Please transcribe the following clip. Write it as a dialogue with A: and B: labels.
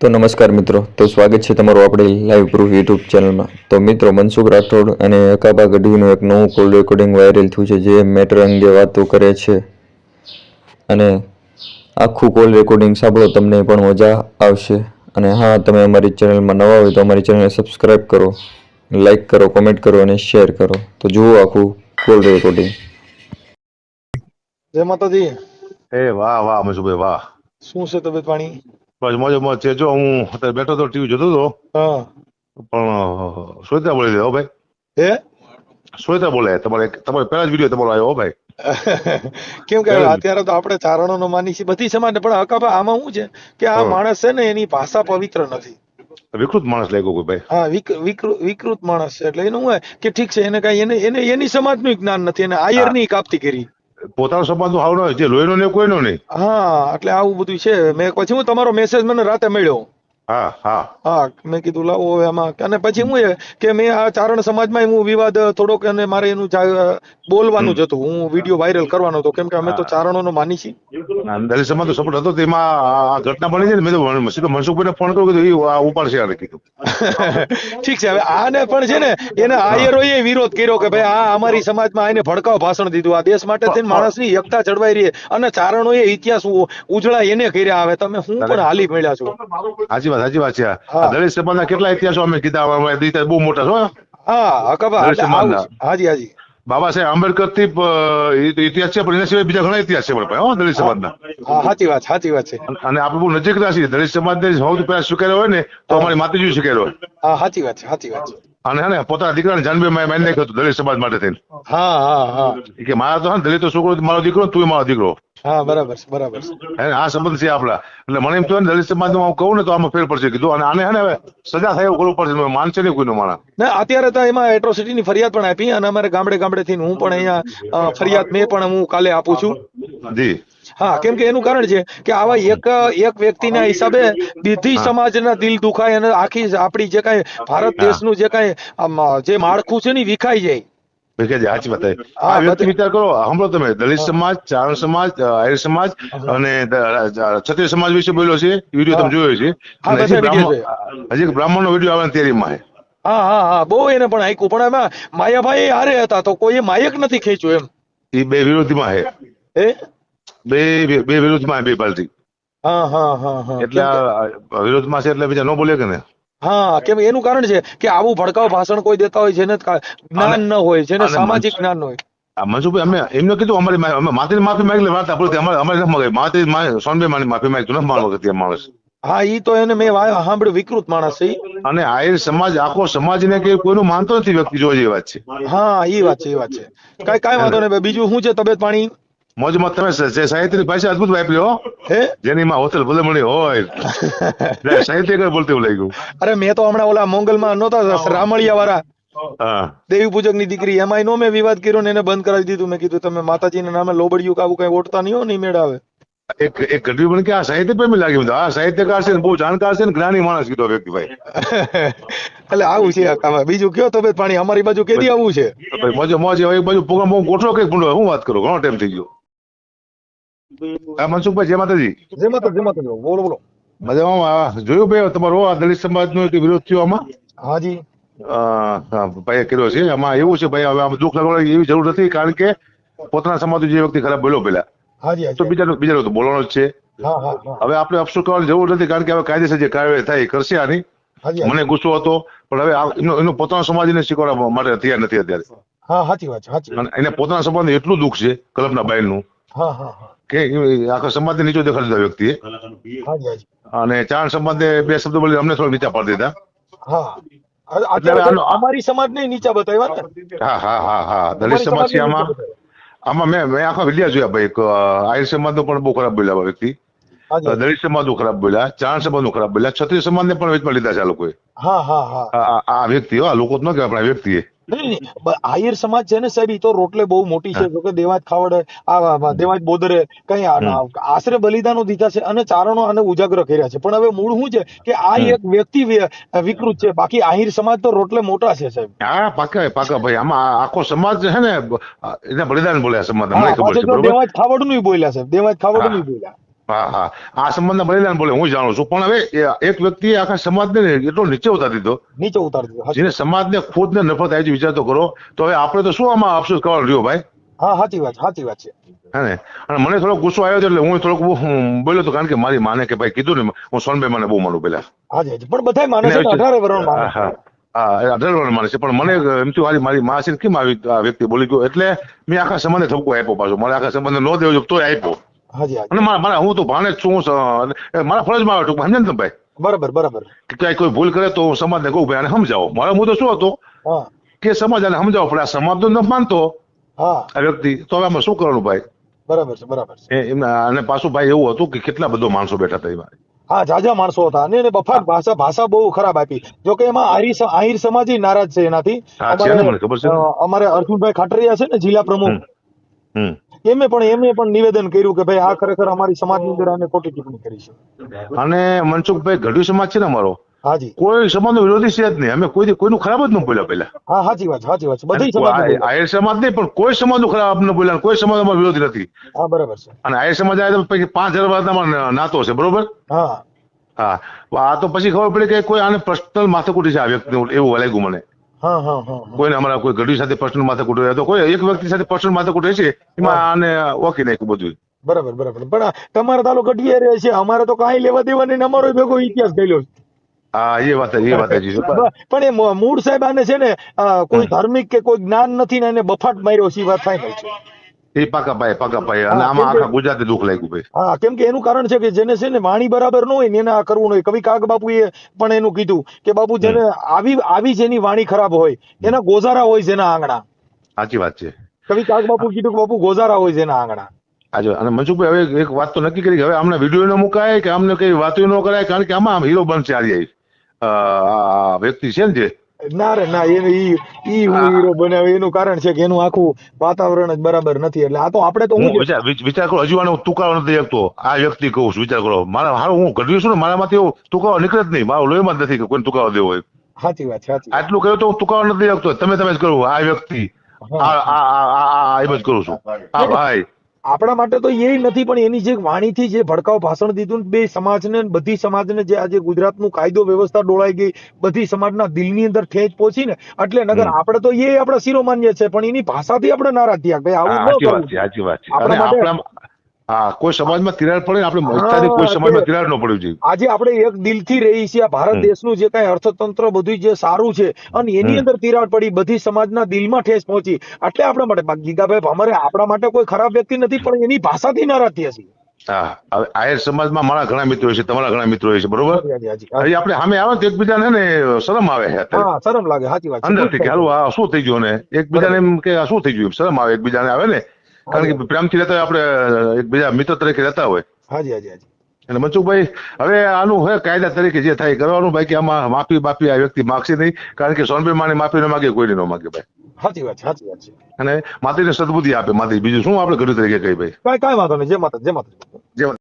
A: તો નમસ્કાર મિત્રો તો સ્વાગત છે તમારું આપણી લાઈવ પ્રૂફ યુટ્યુબ ચેનલમાં તો મિત્રો મનસુખ રાઠોડ અને અકાબા ગઢવીનું એક નવું કોલ રેકોર્ડિંગ વાયરલ થયું છે જે મેટર અંગે વાતો કરે છે. અને આખું કોલ રેકોર્ડિંગ સાંભળો તમને પણ મજા આવશે. અને હા તમે અમારી ચેનલમાં નવા હોય તો અમારી ચેનલને સબસ્ક્રાઈબ કરો લાઈક કરો કોમેન્ટ કરો અને શેર કરો. તો જુઓ આખું કોલ રેકોર્ડિંગ
B: જય માતાજી.
C: એ વાહ વાહ મજુભાઈ વાહ.
B: શું છે તબિયત પાણી?
C: બસ મોજે મોજ છે. જો હું અત્યારે બેઠો તો ટીવી જોતો હતો.
B: હા.
C: પણ શ્વેતા બોલી દે ભાઈ.
B: હે?
C: શ્વેતા બોલે. તમારે તમારે પહેલા જ વીડિયો તમારો આવ્યો ભાઈ.
B: કેમ કે અત્યારે તો આપણે ચારણો નો માની છીએ. બધી સમાજ પણ હકાભા આમાં શું છે કે આ માણસ છે ને એની ભાષા પવિત્ર નથી.
C: વિકૃત માણસ લાગ્યો કોઈ ભાઈ.
B: હા વિક- વિકૃ- વિકૃત માણસ છે. એટલે એનું કે ઠીક છે એને કઈ એને એને એની સમાજનું જ્ઞાન નથી. એને આયરની કાપતી કરી.
C: પોતાનો સંબંધ હાવ ન જે લોહીનો ને કોઈનો નહીં.
B: હા, એટલે આવું બધું છે. મેં પછી હું તમારો મેસેજ મને રાતે મળ્યો.
C: હા હા.
B: હા મેં કીધું લાવો હવે આમાં. અને પછી હું એ કે મેં આ ચારણ સમાજમાં હું વિવાદ થોડોક અને મારે એનું બોલવાનું જ હતું. હું વીડિયો વાયરલ કરવાનો હતો. કેમ કે અમે તો ચારણોનો માની છીએ.
C: ના, દલિત સમાજ તો સપોર્ટ હતો. તેમાં આ ઘટના બની છે ને મેં તો સીધો મનસુખભાઈને ફોન કર્યો કીધું આ ઉપાડશે આને કીધું.
B: ઠીક છે. હવે આને પણ છે ને એને આયરોએ વિરોધ કર્યો કે ભાઈ આ અમારી સમાજમાં આને ભડકાવ ભાષણ દીધું. આ દેશ માટે થઈને માણસની એકતા જળવાઈ રહી. અને ચારણોએ ઇતિહાસ ઉજળા એને કર્યા. આવે તમે હું પણ હાલી મળ્યા છો?
C: સાચી વાત. સાચી વાત છે. દલિત સમાજના કેટલા ઇતિહાસો અમે કીધા બહુ મોટા છો
B: હા. હાજી હાજી.
C: બાબા સાહેબ આંબેડકરથી ઇતિહાસ છે પણ એના સિવાય બીજા ઘણા ઇતિહાસ છે પણ હો દલિત સમાજના.
B: સાચી વાત સાચી વાત છે.
C: અને આપણે બહુ નજીકના છીએ. દલિત સમાજને સૌથી પહેલા સ્વીકાર્યો હોય ને તો અમારી માતાજી સ્વીકાર્યો હોય.
B: હા સાચી વાત છે સાચી વાત છે.
C: અને હે પોતાના દીકરાને જાનબે મારી નાખ્યો હતું દલિત સમાજ માટે થઈને.
B: હા હા હા.
C: કે મારા તો હે દલિત છોકરો મારો દીકરો તું મારો દીકરો.
B: હા બરાબર છે બરાબર છે.
C: આ સંબંધ છે આપડા એટલે મને એમ થયું દલિત સમાજ હું કહું ને તો આમાં ફેર પડશે કીધું. અને આને હે ને હવે સજા થાય એવું કરવું પડશે માનશે નહીં કોઈનો માણસ.
B: ના અત્યારે તો એમાં એટ્રોસિટી ની ફરિયાદ પણ આપી અને અમારે ગામડે ગામડે થી હું પણ અહીંયા ફરિયાદ મેં પણ હું કાલે આપું છું.
C: જી.
B: હા કેમ કે એનું કારણ છે કે આવા એક એક વ્યક્તિના હિસાબે બધી સમાજના દિલ દુખાય અને આખી આપણી જે કાંઈ ભારત દેશનું જે કાંઈ જે માળખું છે ને વિખાઈ જાય.
C: સાચી વાત આ વ્યક્તિ વિચાર કરો સાંભળો તમે દલિત સમાજ ચારણ સમાજ અ, સમાજ અને ક્ષત્રિય સમાજ વિશે બોલ્યો છે વીડિયો તમે જોયો છે.
B: હા,
C: હજી બ્રાહ્મણ નો વીડિયો આવે તૈયારીમાં
B: હા હા હા બહુ એને પણ આયકું. પણ એમાં માયાભાઈ હારે હતા તો કોઈ માયક નથી ખેંચ્યું એમ.
C: એ બે વિરોધીમાં છે.
B: હે?
C: બે બે વિરોધમાં બે
B: હા હા હા હા.
C: એટલે વિરોધમાં છે એટલે બીજા ન બોલે કે ને?
B: હા કેમ એનું કારણ છે કે આવું ભડકાવ ભાષણ કોઈ દેતા હોય જેને જ્ઞાન ન હોય જેને સામાજિક જ્ઞાન ન હોય.
C: મનસુખભાઈ અમે એમને કીધું અમારી અમે માતાની માફી માંગી વાત આપણે અમારે અમારે નથી માંગી. માતા સોનભાઈ માની માફી માંગતું ન માનો કે માણસ.
B: હા ઈ તો એને મેં સાંભળ્યું વિકૃત માણસ છે
C: અને આહિર સમાજ આખો સમાજ ને કે કોઈનું માનતો નથી વ્યક્તિ જોવા જેવી વાત છે.
B: હા ઈ વાત છે ઈ વાત છે. કઈ કઈ વાંધો નહીં બીજું શું છે તબિયત પાણી?
C: મોજમાં તમે જે સાહિત્યની ભાષા અદભુત વાપરી હો.
B: જેનીમાં
C: જેની હોતલ ભલે મળી હોય. સાહિત્યકાર બોલતી એવું લાગ્યું.
B: અરે મેં તો હમણાં ઓલા મોંગલમાં નહોતા રામળિયા વાળા
C: હા.
B: દેવી પૂજકની દીકરી એમાંય નો મેં વિવાદ કર્યો ને એને બંધ કરાવી દીધું. મેં કીધું તમે માતાજીના નામે લોબડિયું કાવું કઈ ઓટતા નહીં હો નહીં મેળાવે
C: એક એક ઘટવી પણ કે આ સાહિત્ય પ્રેમી લાગી મને. આ સાહિત્યકાર છે ને બહુ જાણકાર છે ને જ્ઞાની માણસ કીધો વ્યક્તિ ભાઈ.
B: એટલે આવું છે બીજું કયો તબિયત પાણી? અમારી બાજુ કેદી આવું છે?
C: મોજે મોજે એક બાજુ પ્રોગ્રામ બહુ ગોઠવો કઈ પૂંડો હું વાત કરું ઘણો ટાઈમ થઈ ગયો. હા મનસુખભાઈ જય માતાજી.
B: જય માતા જય માતા બોલો બોલો.
C: મજામાં જોયું ભાઈ તમારો આ દલિત સમાજનો એક વિરોધ થયો આમાં?
B: હાજી
C: અ, કર્યો છે. આમાં એવું છે ભાઈ હવે આમાં દુઃખ લાગવાની એવી જરૂર નથી કારણ કે પોતાના સમાજ જે વ્યક્તિ ખરાબ બોલ્યો પેલા તો બીજાનો બીજાનો તો બોલવાનો જ છે. હવે આપણે અફસોસ કરવાની જરૂર નથી કારણ કે હવે કાયદેસર જે કાર્યવાહી થાય કરશે આની. મને ગુસ્સો હતો પણ હવે એનો પોતાનો સમાજને શીખવાડવા માટે તૈયાર નથી અત્યારે.
B: હા સાચી વાત છે
C: એને પોતાના સમાજને એટલું દુઃખ છે કલ્પના
B: હા
C: કે આખો સંબંધ નીચો દેખાડી દીધા વ્યક્તિએ. અને ચાર સંબંધે બે શબ્દો બોલી અમને થોડા નીચા પાડી દીધા.
B: અમારી સમાજ ને નીચા બતાવ્યા
C: હા હા હા હા. દલિત સમાજ છે આમાં. આમાં મેં મેં આખા વિલિયા જોયા ભાઈ. આયર સમાજ નો પણ બહુ ખરાબ બોલ્યા વ્યક્તિ.
B: દલિત
C: દલિત સમાજનું ખરાબ બોલ્યા ચાણ સમાજનું ખરાબ બોલ્યા. ક્ષત્રિય સમાજને પણ વેચમાં લીધા છે આ લોકોએ. આ- વ્યક્તિઓ આ લોકો જ ન કહેવાય પણ આ વ્યક્તિએ.
B: આહિર સમાજ છે ને સાહેબ એ તો રોટલે બહુ મોટી છે. જોકે દેવાજ ખાવડે આ દેવાજ બોદરે કઈ આશરે બલિદાનો દીધા છે અને ચારણો આને ઉજાગર કર્યા છે. પણ હવે મૂળ શું છે? કે આ એક વ્યક્તિ વિકૃત છે. બાકી આહિર સમાજ તો રોટલે મોટા છે સાહેબ.
C: હા પાકા પાકા ભાઈ. આમાં આખો સમાજ છે ને એને બલિદાન બોલ્યા સમાજ
B: દેવાજ ખાવડનું બોલ્યા સાહેબ. દેવાજ
C: ખાવડનું
B: બોલ્યા.
C: હા હા. આ સંબંધના બલિદાન બોલે હું જાણું છું પણ હવે એક વ્યક્તિએ આખા સમાજને ને એટલો નીચે ઉતારી દીધો.
B: નીચે ઉતારી દીધો
C: જેને સમાજને ખુદને નફરત આવી વિચાર તો કરો. તો હવે આપણે તો શું આમાં અફસોસ કરવાનો રહ્યો ભાઈ?
B: હા સાચી વાત સાચી વાત છે.
C: હે ને? અને મને થોડો ગુસ્સો આવ્યો એટલે હું થોડોક બોલ્યો તો કારણ કે મારી માને કે ભાઈ કીધું ને હું સોનભાઈ મને બહુ માનું પેલા
B: હાજી હાજી પણ બધા માને છે અઢારે વર્ષ માને
C: હા, અઢાર વર્ષ માને છે. પણ મને એમ થયું મારી માં છે કેમ આવી આ વ્યક્તિ બોલી ગયો? એટલે મેં આખા સંબંધે ઠપકો આપ્યો પાછો. મારે આખા સંબંધે નો દેવો તોય આપ્યો.
B: હાજી
C: અને મારા મારા હું તો ભાણે જ છું હું મારા ફરજમાં આવે ટૂંકમાં સમજે ને ભાઈ?
B: બરાબર બરાબર.
C: કે ક્યાંય કોઈ ભૂલ કરે તો હું સમાજને કહું ભાઈ આને સમજાવો. મારો મુદ્દો શું હતો? કે સમાજ આને સમજાવો પણ આ સમાજ ન માનતો.
B: હા.
C: આ વ્યક્તિ. તો હવે આમાં શું કરવાનું ભાઈ?
B: બરાબર છે બરાબર છે.
C: એમના અને પાછું ભાઈ એવું હતું કે કેટલા બધો માણસો બેઠા હતા એમાં.
B: હા જાજા માણસો હતા. અને એને બફાટ ભાષા ભાષા બહુ ખરાબ આપી. જો કે એમાં આહિર આહિર સમાજ નારાજ છે એનાથી. અમારે અર્જુનભાઈ ખાટરિયા છે ને જિલ્લા પ્રમુખ. એમે પણ એમે પણ નિવેદન કર્યું કે ભાઈ આ ખરેખર અમારી સમાજની અંદર આને ખોટી ટિપ્પણી કરી છે.
C: અને મનસુખભાઈ ગઢવી સમાજ છે ને અમારો?
B: હાજી.
C: કોઈ સમાજનો વિરોધી છે જ નહીં. અમે કોઈ કોઈનું ખરાબ જ ન બોલ્યા પહેલા.
B: હા સાચી વાત સાચી વાત બધી સમાજ
C: આ- આહિર સમાજ નહીં પણ કોઈ સમાજનું ખરાબ ન બોલ્યા કોઈ સમાજ અમારો વિરોધી નથી.
B: હા બરાબર છે.
C: અને આહિર સમાજ આવે તો પછી પાંચ હજાર વર્ષના અમારો નાતો છે બરોબર?
B: હા.
C: હા. આ તો પછી ખબર પડી કે કોઈ આને પર્સનલ માથાકૂટી છે આ વ્યક્તિ એવું લાગ્યું મને. કોઈને અમારા કોઈ ગઢવી સાથે પર્સનલ માથાકૂટ હોય તો કોઈ એક વ્યક્તિ સાથે પર્સનલ માથાકૂટ હોય છે એમાં આને ઓકી નાખ્યું બધું.
B: બરાબર બરાબર. પણ તમારા તાલો ગઢિયા રહે છે અમારે તો કાંઈ લેવા દેવા નહીં અમારો ભેગો ઇતિહાસ ગયેલો છે.
C: હા એ વાત એ વાત
B: પણ એ મૂળ સાહેબ આને છે ને કોઈ ધાર્મિક કે કોઈ જ્ઞાન નથી ને એને બફાટ માર્યો છે એ વાત ફાઈનલ છે.
C: એ પાકા ભાઈ પાકા ભાઈ અને આમાં આખા ગુજરાતે દુઃખ લાગ્યું ભાઈ.
B: હા કેમ કે એનું કારણ છે કે જેને છે ને વાણી બરાબર ન હોય ને એને આ કરવું ન હોય. કવિ કાગ બાપુએ પણ એનું કીધું કે બાપુ જેને આવી આવી જેની વાણી ખરાબ હોય એના ગોઝારા હોય જેના આંગણા.
C: સાચી વાત છે.
B: કવિ કાગ બાપુ કીધું કે બાપુ ગોઝારા હોય જેના આંગણા.
C: આજે અને મનસુખભાઈ હવે એક વાત તો નક્કી કરી હવે આમને વીડિયો ન મુકાય કે આમને કઈ વાતો ન કરાય કારણ કે આમાં હીરો બનશે આ વ્યક્તિ છે ને જે
B: ના રે ના એને ઈ ઈ હું હીરો બનાવે એનું કારણ છે કે એનું આખું વાતાવરણ જ બરાબર નથી એટલે આ તો આપણે તો
C: હું વિચાર કરો હજુ આનો તુકારો નથી શકતો આ વ્યક્તિ કહું છું વિચાર કરો મારા હારું હું ગઢવી છું ને મારામાંથી એવો તુકારો નીકળે જ નહીં મારો લોહીમાં નથી કે કોઈ તુકારો દેવો હોય
B: સાચી વાત સાચી
C: આટલું કહ્યું તો હું તુકારો નથી શકતો તમે તમે જ કરો આ વ્યક્તિ આ આ- આ એમ જ કરું છું આ ભાઈ
B: આપણા માટે તો એ નથી પણ એની જે વાણીથી જે ભડકાવ ભાષણ દીધું બે સમાજને ને બધી સમાજને જે આજે ગુજરાતનું કાયદો વ્યવસ્થા ડોળાઈ ગઈ બધી સમાજના દિલની અંદર ઠેચ પહોંચી ને એટલે નગર આપણે તો એ આપણા શિરોમાન્ય છે પણ એની ભાષાથી આપણે નારાજ થયા ભાઈ આવું ન કરવું. આપણા માટે-
C: હા કોઈ સમાજમાં તિરાડ પડે આપણે મજતાથી કોઈ સમાજમાં તિરાડ ન પડવી જોઈએ.
B: આજે આપણે એક દિલથી રહી છીએ આ ભારત દેશનું જે કાંઈ અર્થતંત્ર બધું જે સારું છે અને એની. અંદર તિરાડ પડી બધી સમાજના દિલમાં ઠેસ પહોંચી. એટલે આપણા માટે ગીગાભાઈ અમારે આપણા માટે કોઈ ખરાબ વ્યક્તિ નથી પણ એની ભાષાથી નારાજ થયા છીએ.
C: હા હવે આયર સમાજમાં મારા ઘણા મિત્રો છે તમારા ઘણા મિત્રો છે બરોબર?
B: હજી.
C: આપણે સામે આવે ને તો એકબીજાને ને શરમ આવે છે
B: હા શરમ લાગે સાચી વાત.
C: અંદરથી કે હાલું આ શું થઈ ગયું ને? એકબીજાને એમ કે આ શું થઈ ગયું? શરમ આવે એકબીજાને આવે ને. કારણ કે પ્રેમથી રહેતા આપણે એકબીજા મિત્ર તરીકે રહેતા હોય.
B: હાજી હાજી હાજી.
C: એટલે મનસુખભાઈ હવે આનું હે કાયદા તરીકે જે થાય કરવાનું ભાઈ કે આમાં માફી બાફી આ વ્યક્તિ માગશે નહીં. કારણ કે સોનભાઈ માને માફી ન માગે કોઈને ન માગે ભાઈ.
B: સાચી વાત સાચી વાત છે.
C: અને માતાજીને સદબુદ્ધિ આપે માતાજી બીજું શું આપણે ઘર તરીકે કહી ભાઈ?
B: કાંઈ કાંઈ વાંધો નહીં જે માતા જે માતા
C: જે